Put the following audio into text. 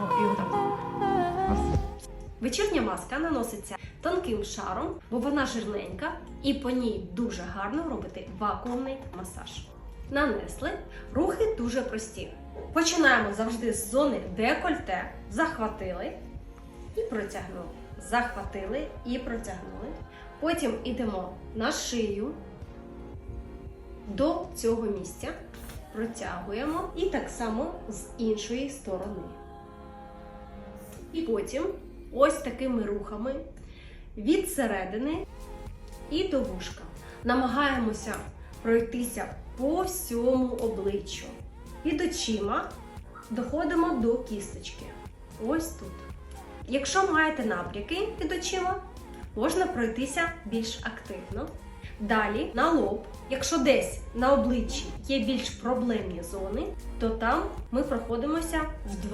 О, і. Вечірня маска наноситься тонким шаром, бо вона жирненька, і по ній дуже гарно робити вакуумний масаж. Нанесли. Рухи дуже прості. Починаємо завжди з зони декольте, захватили і протягнули. Захватили і протягнули. Потім йдемо на шию до цього місця, протягуємо і так само з іншої сторони. І потім ось такими рухами від середини і до вушка. Намагаємося пройтися по всьому обличчю. Під очима доходимо до кісточки. Ось тут. Якщо маєте набряки під очима, можна пройтися більш активно. Далі на лоб. Якщо десь на обличчі є більш проблемні зони, то там ми проходимося в